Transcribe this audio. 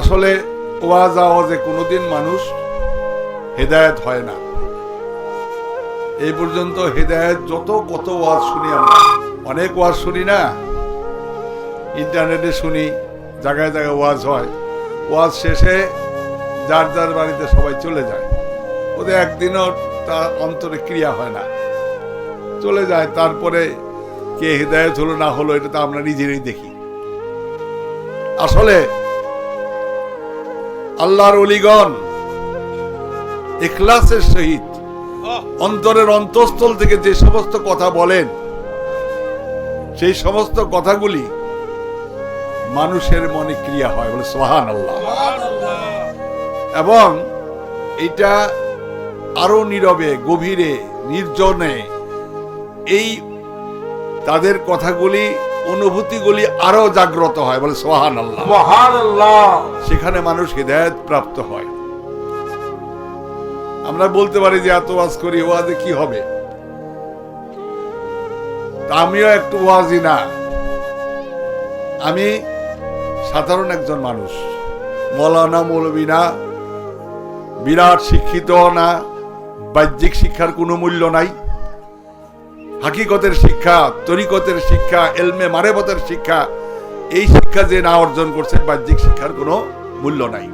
আসলে ওয়াজ আওয়াজে কোনোদিন মানুষ হেদায়েত হয় না। এই পর্যন্ত হেদায়েত যত কত ওয়াজ শুনি আমরা। অনেক ওয়াজ শুনি না? ইন্টারনেটে শুনি, জায়গায় জায়গায় ওয়াজ হয়। ওয়াজ শেষে যার যার বাড়িতে সবাই চলে যায়। ওদের একদিনও তার অন্তরে ক্রিয়া হয় না। চলে যায়, তারপরে কে হৃদায়ত হলো না হলো এটা তো আমরা নিজেরাই দেখি। আসলে আল্লাহর অলিগণ ইখলাসের সহিত অন্তরের অন্তঃস্থল থেকে যে সমস্ত কথা বলেন সেই সমস্ত কথাগুলি মানুষের মনে ক্রিয়া হয় বলে সোহান আল্লাহ এবং এটা আরও নীরবে গভীরে নির্জনে এই তাদের কথাগুলি অনুভূতিগুলি আরও জাগ্রত হয় বলে সোহান আল্লাহ সেখানে মানুষ হৃদায়ত প্রাপ্ত হয়। আমরা বলতে পারি যে এত ওয়াজ করি ওয়াজে কি হবে? আমিও একটু ওয়াজি না। আমি সাধারণ একজন মানুষ। মৌলানা মৌলবী না বিরাট শিক্ষিত না বাহ্যিক শিক্ষার কোনো মূল্য নাই। হাকিকতের শিক্ষা, তরিকতের শিক্ষা, এলমে মারেবতের শিক্ষা, এই শিক্ষা যে না অর্জন করছে বাহ্যিক শিক্ষার কোনো মূল্য নাই।